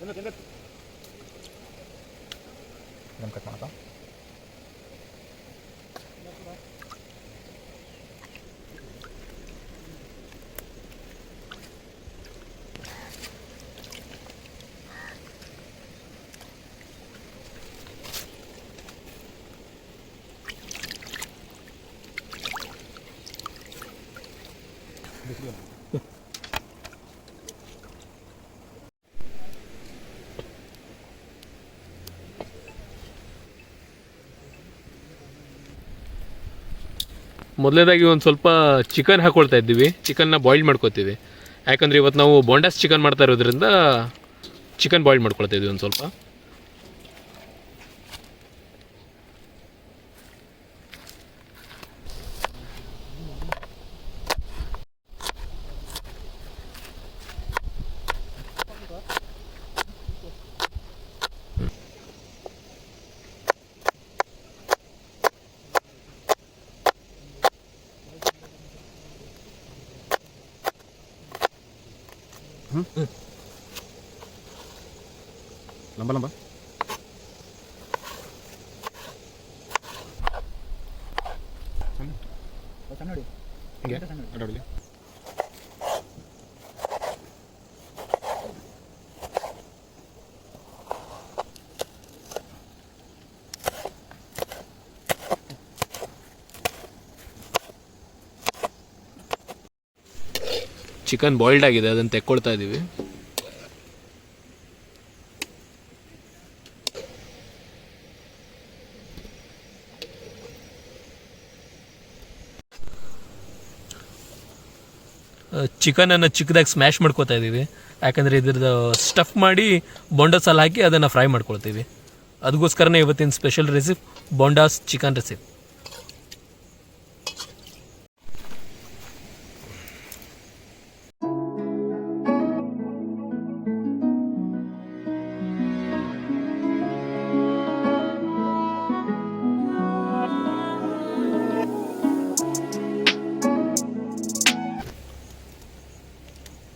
لم كانت معطى Thank you. ಮೊದಲನೇದಾಗಿ ಒಂದು ಸ್ವಲ್ಪ ಚಿಕನ್ ಹಾಕ್ಕೊಳ್ತಾ ಇದ್ದೀವಿ. ಚಿಕನ್ನ ಬಾಯ್ಲ್ ಮಾಡ್ಕೊತೀವಿ. ಯಾಕಂದರೆ ಇವತ್ತು ನಾವು ಬೋಂಡಾಸ್ ಚಿಕನ್ ಮಾಡ್ತಾ ಇರೋದ್ರಿಂದ ಚಿಕನ್ ಬಾಯ್ಲ್ ಮಾಡ್ಕೊಳ್ತಾ ಇದ್ದೀವಿ ಒಂದು ಸ್ವಲ್ಪ. ಲಂಬ ಲಂಬ ಹಿಂಗೆ ಅಡ್ಡಾಡಲಿ ಚಿಕನ್ ಬಾಯ್ಲ್ಡ್ ಆಗಿದೆ, ಅದನ್ನು ತೆಕ್ಕೊಳ್ತಾ ಇದ್ದೀವಿ ಚಿಕನನ್ನು ಚಿಕ್ಕದಾಗಿ ಸ್ಮ್ಯಾಶ್ ಮಾಡ್ಕೋತಾ ಇದ್ದೀವಿ ಯಾಕಂದರೆ ಇದ್ರದ್ದು ಸ್ಟಫ್ ಮಾಡಿ ಬೊಂಡಾಸಲ್ಲಿ ಹಾಕಿ ಅದನ್ನು ಫ್ರೈ ಮಾಡ್ಕೊಳ್ತೀವಿ. ಅದಕ್ಕೋಸ್ಕರನೇ ಇವತ್ತಿನ special recipe bondas chicken recipe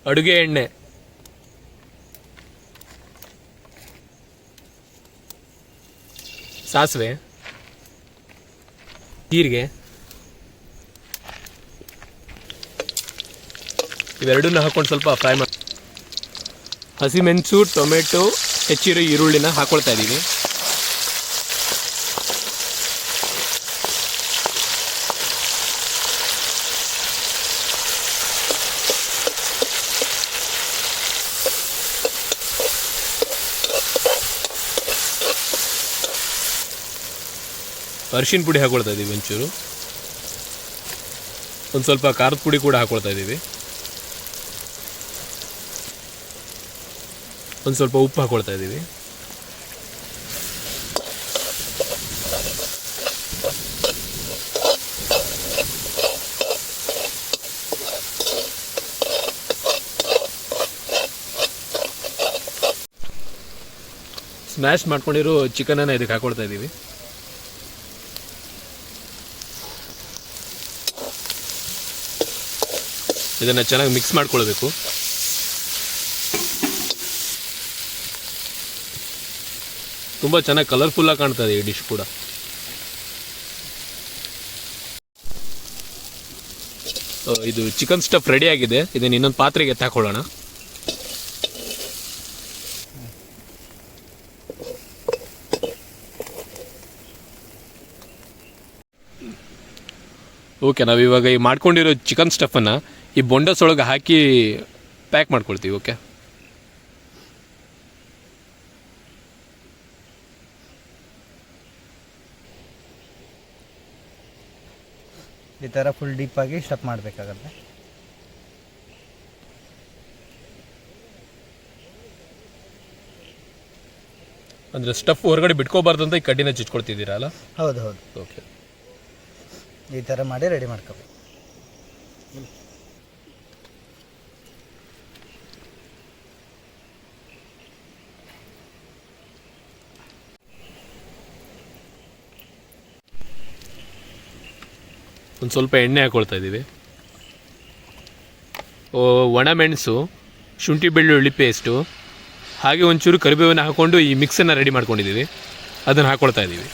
ಅಡುಗೆ ಎಣ್ಣೆ. ಸಾಸಿವೆ. ಜೀರಿಗೆ. ಇವೆರಡನ್ನ ಹಾಕೊಂಡು ಸ್ವಲ್ಪ ಫ್ರೈ ಮಾಡಿ ಹಸಿಮೆಣಸು, ಟೊಮೆಟೊ, ಹೆಚ್ಚಿರೋ ಈರುಳ್ಳಿನ ಹಾಕೊಳ್ತಾ ಇದ್ದೀವಿ. ಅರಿಶಿನ ಪುಡಿ ಹಾಕೊಳ್ತಾ ಇದ್ದೀವಿ ಒಂಚೂರು. ಒಂದು ಸ್ವಲ್ಪ ಖಾರದ ಪುಡಿ ಕೂಡ ಹಾಕೊಳ್ತಾ ಇದ್ದೀವಿ ಒಂದು ಸ್ವಲ್ಪ ಉಪ್ಪು ಹಾಕೊಳ್ತಾ ಇದ್ದೀವಿ ಸ್ಮ್ಯಾಶ್ ಮಾಡ್ಕೊಂಡಿರೋ ಚಿಕನನ್ನು ಇದಕ್ಕೆ ಹಾಕೊಳ್ತಾ ಇದ್ದೀವಿ ಇದನ್ನು ಚೆನ್ನಾಗಿ ಮಿಕ್ಸ್ ಮಾಡ್ಕೊಳ್ಬೇಕು. ತುಂಬ ಚೆನ್ನಾಗಿ ಕಲರ್ಫುಲ್ಲಾಗಿ ಕಾಣ್ತಾ ಇದೆ ಈ ಡಿಶ್ ಕೂಡ. ಇದು ಚಿಕನ್ ಸ್ಟಫ್ ರೆಡಿ ಆಗಿದೆ. ಇದನ್ನು ಇನ್ನೊಂದು ಪಾತ್ರೆಗೆ ಎತ್ತಾಕೊಳ್ಳೋಣ ಓಕೆ ನಾವಿವಾಗ ಈ ಮಾಡ್ಕೊಂಡಿರೋ ಚಿಕನ್ ಸ್ಟಫನ್ನು ಈ ಬೊಂಡಸ್ ಒಳಗೆ ಹಾಕಿ ಪ್ಯಾಕ್ ಮಾಡ್ಕೊಳ್ತೀವಿ ಓಕೆ ಈ ಥರ ಫುಲ್ ಡೀಪಾಗಿ ಸ್ಟಪ್ ಮಾಡಬೇಕಾಗತ್ತೆ. ಅಂದರೆ ಸ್ಟಫ್ ಹೊರಗಡೆ ಬಿಟ್ಕೋಬಾರ್ದು ಅಂತ ಈ ಕಡ್ಡಿನ ಚುಚ್ಕೊಳ್ತಿದ್ದೀರಲ್ಲ ಹೌದು ಹೌದು. ಓಕೆ ಈ ಥರ ಮಾಡಿ ರೆಡಿ ಮಾಡ್ಕೋಬೇಕು. ಒಂದು ಸ್ವಲ್ಪ ಎಣ್ಣೆ ಹಾಕ್ಕೊಳ್ತಾ ಇದ್ದೀವಿ. ಒಣ ಮೆಣಸು, ಶುಂಠಿ ಬೆಳ್ಳುಳ್ಳಿ ಪೇಸ್ಟು ಹಾಗೆ ಒಂಚೂರು ಕರಿಬೇವನ್ನು ಹಾಕ್ಕೊಂಡು ಈ ಮಿಕ್ಸನ್ನು ರೆಡಿ ಮಾಡ್ಕೊಂಡಿದ್ದೀವಿ. ಅದನ್ನು ಹಾಕ್ಕೊಳ್ತಾ ಇದ್ದೀವಿ.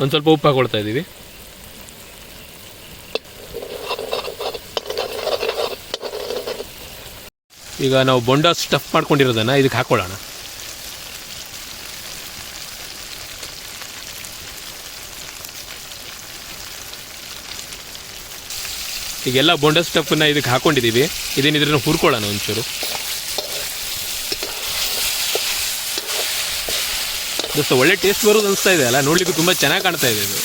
ಒಂದು ಸ್ವಲ್ಪ ಉಪ್ಪು ಹಾಕ್ಕೊಳ್ತಾ ಇದ್ದೀವಿ. ಈಗ ನಾವು ಬೊಂಡ ಸ್ಟಫ್ ಮಾಡ್ಕೊಂಡಿರೋದನ್ನು ಇದಕ್ಕೆ ಹಾಕ್ಕೊಳ್ಳೋಣ ಈಗೆಲ್ಲ ಬೊಂಡ ಸ್ಟಫನ್ನ ಇದಕ್ಕೆ ಹಾಕೊಂಡಿದ್ದೀವಿ. ಇದೇನು ಇದನ್ನು ಹುರ್ಕೊಳ್ಳೋಣ ಒಂಚೂರು. ದೋಸ್ತ, ಒಳ್ಳೆ ಟೇಸ್ಟ್ ಬರೋದು ಅನಿಸ್ತಾ ಇದೆ ಅಲ್ಲ? ನೋಡ್ಲಿಕ್ಕೆ ತುಂಬ ಚೆನ್ನಾಗಿ ಕಾಣ್ತಾ ಇದೆ ಇದು.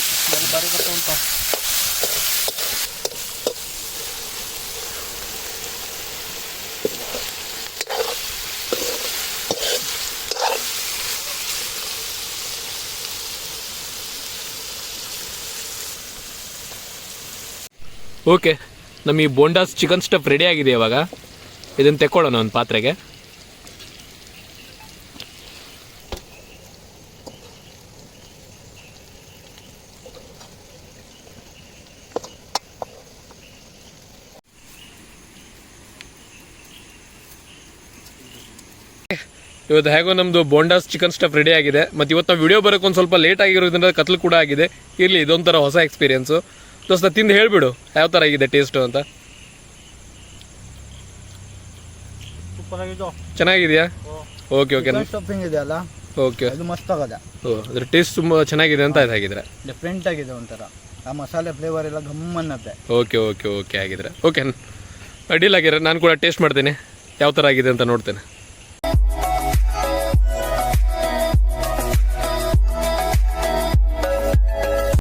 ಓಕೆ ನಮ್ಮ ಈ ಬೋಂಡಾಸ್ ಚಿಕನ್ ಸ್ಟಫ್ ರೆಡಿ ಆಗಿದೆ ಇವಾಗ. ಇದನ್ನು ತೆಕ್ಕೊಳ್ಳೋಣ ಒಂದು ಪಾತ್ರೆಗೆ. ಇವತ್ತು ಹೇಗೋ ನಮ್ಮದು ಬೋಂಡಾಸ್ ಚಿಕನ್ ಸ್ಟಫ್ ರೆಡಿ ಆಗಿದೆ. ಮತ್ತು ಇವತ್ತು ನಾವು ವಿಡಿಯೋ ಬರೋಕೆ ಒಂದು ಸ್ವಲ್ಪ ಲೇಟ್ ಆಗಿರೋದ್ರಿಂದ ಕತ್ಲು ಕೂಡ ಆಗಿದೆ. ಇರಲಿ, ಇದೊಂಥರ ಹೊಸ ಎಕ್ಸ್ಪೀರಿಯನ್ಸು ದೋಸ್ತ ತಿಂದು ಹೇಳಿಬಿಡು. ಯಾವ ಥರ ಆಗಿದೆ ಟೇಸ್ಟು ಅಂತ? ಚೆನ್ನಾಗಿದೆಯಾ? ಓಕೆ ಓಕೆ ಸ್ಟಫಿಂಗ್ ಇದೆ ಅಲ್ಲ ಓಕೆ ಅದು ಮಸ್ತ್ ಆಗದ. ಓ ಅದ್ರ ಟೇಸ್ಟ್ ತುಂಬ ಚೆನ್ನಾಗಿದೆ ಅಂತ ಇದಾಗಿದ್ರೆ. ಡಿಫ್ರೆಂಟ್ ಆಗಿದೆ ಒಂಥರ. ಆ ಮಸಾಲೆ ಫ್ಲೇವರ್ ಎಲ್ಲ ಗಮ್ಮನ್ನತ್ತೆ ಓಕೆ ಓಕೆ ಓಕೆ ಆಗಿದ್ರೆ ಓಕೆ ಅಡ್ಡಿಲ್ಲ ಆಗಿದ್ರೆ ನಾನು ಕೂಡ ಟೇಸ್ಟ್ ಮಾಡ್ತೇನೆ. ಯಾವ ಥರ ಆಗಿದೆ ಅಂತ ನೋಡ್ತೇನೆ.